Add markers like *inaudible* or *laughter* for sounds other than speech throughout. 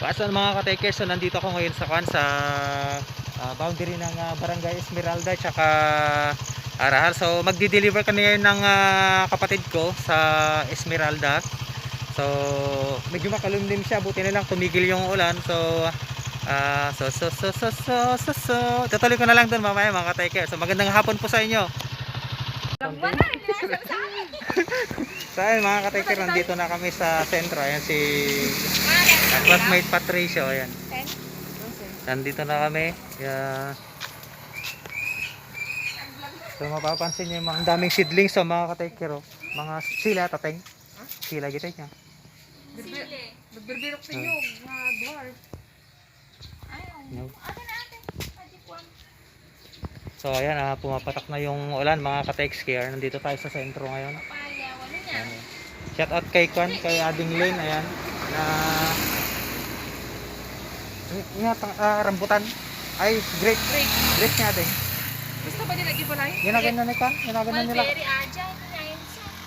Pasan mga ka-takers, so nandito ako ngayon sa kan sa ah, boundary ng ah, Barangay Esmeralda tsaka Arahal. So magdi-deliver kami ngayon ng ah, kapatid ko sa Esmeralda. So medyo makalumlim siya, buti na lang tumigil yung ulan. So ah, so so so so so so so ko na lang doon mamaya mga ka-takers. So magandang hapon po sa inyo. *laughs* So ayun mga ka-taker, nandito na kami sa sentro. Ayan si ah, classmate Patricio. Ayan. Nandito na kami. Yeah. So mapapansin niyo yung mga ang daming seedlings so mga ka-taker. Oh. Mga sila tateng. Sila gitu niya. Berbirok sa inyo, nga dwarf. No. So ayan, ah, pumapatak na yung ulan mga ka-text care. Nandito tayo sa sentro ngayon. Ayan. Shout out kay Kwan, kay Ading Lane, ayan. Na nga uh, rambutan. Ay, great. Great. Great nga din. Gusto ba nila ibalay? Yanagan na ni Kwan, yanagan na nila.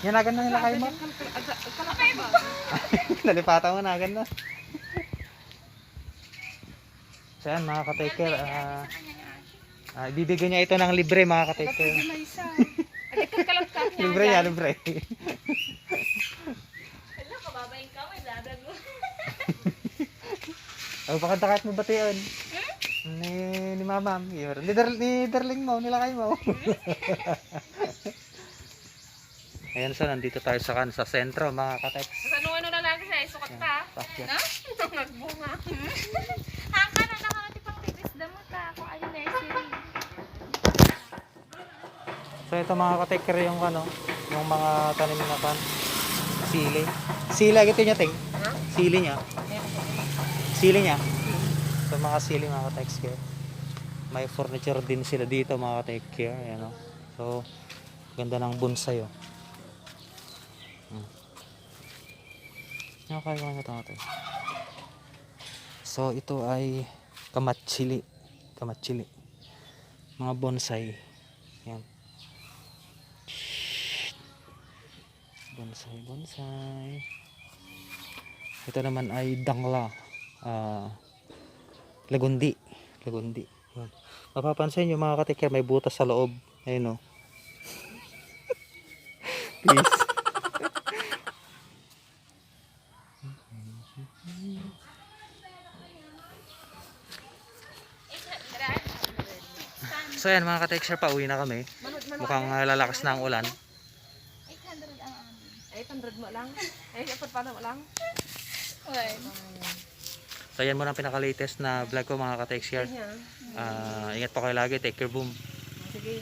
Yanagan na nila. Kalakay ba? Nalipatan mo na, ganda. So yan mga ka-taker, ah, ah, ibibigyan niya ito ng libre mga ka-taker. *laughs* May isa. *laughs* Agad ka lang ka. Libre yan, libre. Oh, baka dakat mo batiyon. Ni ni Mama, yun. Ni, Dar ni Darling mo, nilakay mo. *laughs* Ayan so, nandito tayo sa kan sa sentro mga katek. Sa ano ano na lang siya, sukat ka. Na? Nagbunga. Haka na nakati pang tipis damo ta ako ay nursery. So ito mga kateker yung ano, yung mga tanim na pan. Sili. Sila gitu niya ting. Sili niya. Sili niya. So mga sili mga kateker. May furniture din sila dito mga kateker. Ayan o. So ganda ng bonsai oh. Hmm. Ko ito natin. So ito ay kamatsili. Kamatsili. Mga bonsai. Yan. Bonsai, bonsai. Ito naman ay dangla. Ah, lagundi. Lagundi. Yan. Mapapansin nyo mga katiker, may butas sa loob. Ayun o. *laughs* Please. So yan mga ka-texture, pauwi na kami. Mukhang ah, lalakas na ang ulan. 800 ang amin. 800 mo lang. Eh, dapat pa mo lang. Well, So yan muna ang pinaka-latest na vlog ko mga ka-texture. Yan. Ah, ingat po kayo lagi, take care boom. Sige.